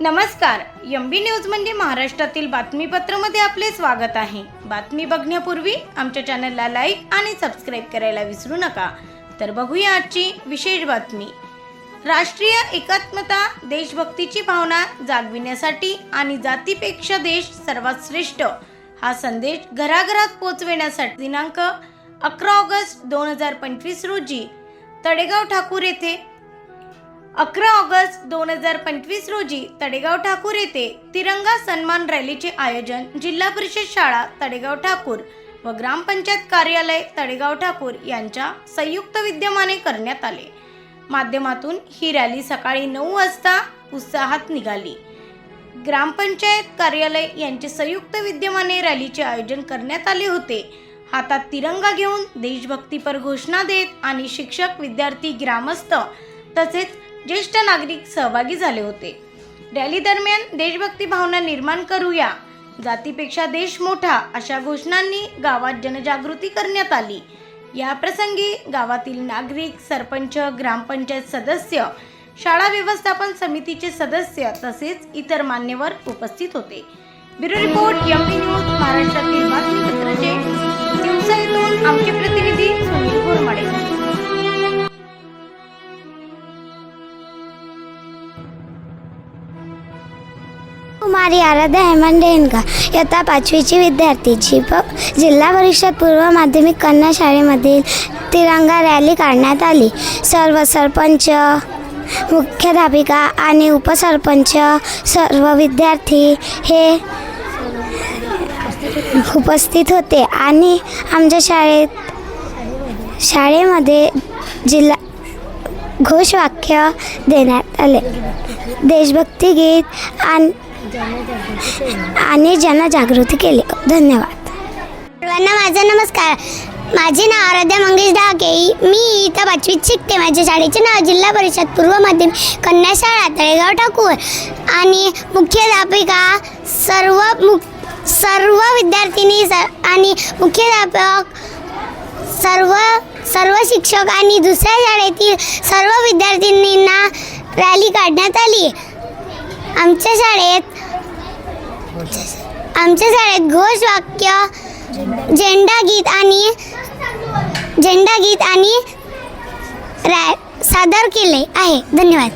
नमस्कार एम बी न्यूज म्हणजे महाराष्ट्रातील बातमीपत्रामध्ये आपले स्वागत आहे. बातमी बघण्यापूर्वी आमच्या चॅनलला लाईक आणि सबस्क्राईब करायला विसरू नका. तर बघूया आजची विशेष बातमी. राष्ट्रीय एकात्मता देशभक्तीची भावना जागविण्यासाठी आणि जातीपेक्षा देश सर्वात श्रेष्ठ हा संदेश घराघरात पोहोचविण्यासाठी दिनांक अकरा ऑगस्ट दोन हजार पंचवीस रोजी तडेगाव ठाकूर येथे अकरा ऑगस्ट दोन हजार पंचवीस रोजी तडेगाव ठाकूर येथे तिरंगा सन्मान रॅलीचे आयोजन जिल्हा परिषद शाळा तडेगाव ठाकूर व ग्रामपंचायत कार्यालय तडेगाव ठाकूर यांच्या संयुक्त विद्यमाने करण्यात आले. माध्यमातून ही रॅली सकाळी नऊ वाजता उत्साहात निघाली. ग्रामपंचायत कार्यालय यांचे संयुक्त विद्यमाने रॅलीचे आयोजन करण्यात आले होते. हातात तिरंगा घेऊन देशभक्तीपर घोषणा देत आणि शिक्षक विद्यार्थी ग्रामस्थ तसेच ज्येष्ठ नागरिक सहभागी झाले होते. रॅली दरम्यान देशभक्ती भावना निर्माण करूया. जातीपेक्षा देश मोठा अशा घोषणांनी गावात जनजागृती करण्यात आली. या प्रसंगी गावातील नागरिक सरपंच ग्रामपंचायत सदस्य शाळा व्यवस्थापन समितीचे सदस्य तसेच इतर मान्यवर उपस्थित होते. ब्युरो रिपोर्ट एम न्यूज महाराष्ट्रातील बातमीपत्राचे दिवसा येथून आमचे प्रतिनिधी सुनील घोरमाडे कुमारी आराध्या हेमंत डेनका इयत्ता पाचवीची विद्यार्थीची प जिल्हा परिषद पूर्व माध्यमिक कन्या शाळेमधील तिरंगा रॅली काढण्यात आली. सर्व सरपंच मुख्याध्यापिका आणि उपसरपंच सर्व विद्यार्थी हे उपस्थित होते आणि आमच्या शाळेत शाळेमध्ये जिल्हा घोषवाक्य देण्यात आले. देशभक्ती गीत आणि आणि जनजागृती केली. धन्यवाद. सर्वांना माझा नमस्कार. माझे नाव आराध्या मंगेश डाके मी इथं पाचवीत शिकते. माझ्या शाळेचे नाव जिल्हा परिषद पूर्व माध्यमिक कन्या शाळा तळेगाव ठाकूर. आणि मुख्याध्यापिका सर्व मुख सर्व विद्यार्थिनी स आणि मुख्याध्यापक सर्व सर्व शिक्षक आणि दुसऱ्या शाळेतील सर्व विद्यार्थिनींना रॅली काढण्यात आली. आमच्या शाळेत आमच्या शाळेत घोषवाक्य झेंडा गीत आणि झेंडा गीत आणि सादर केले आहे. धन्यवाद.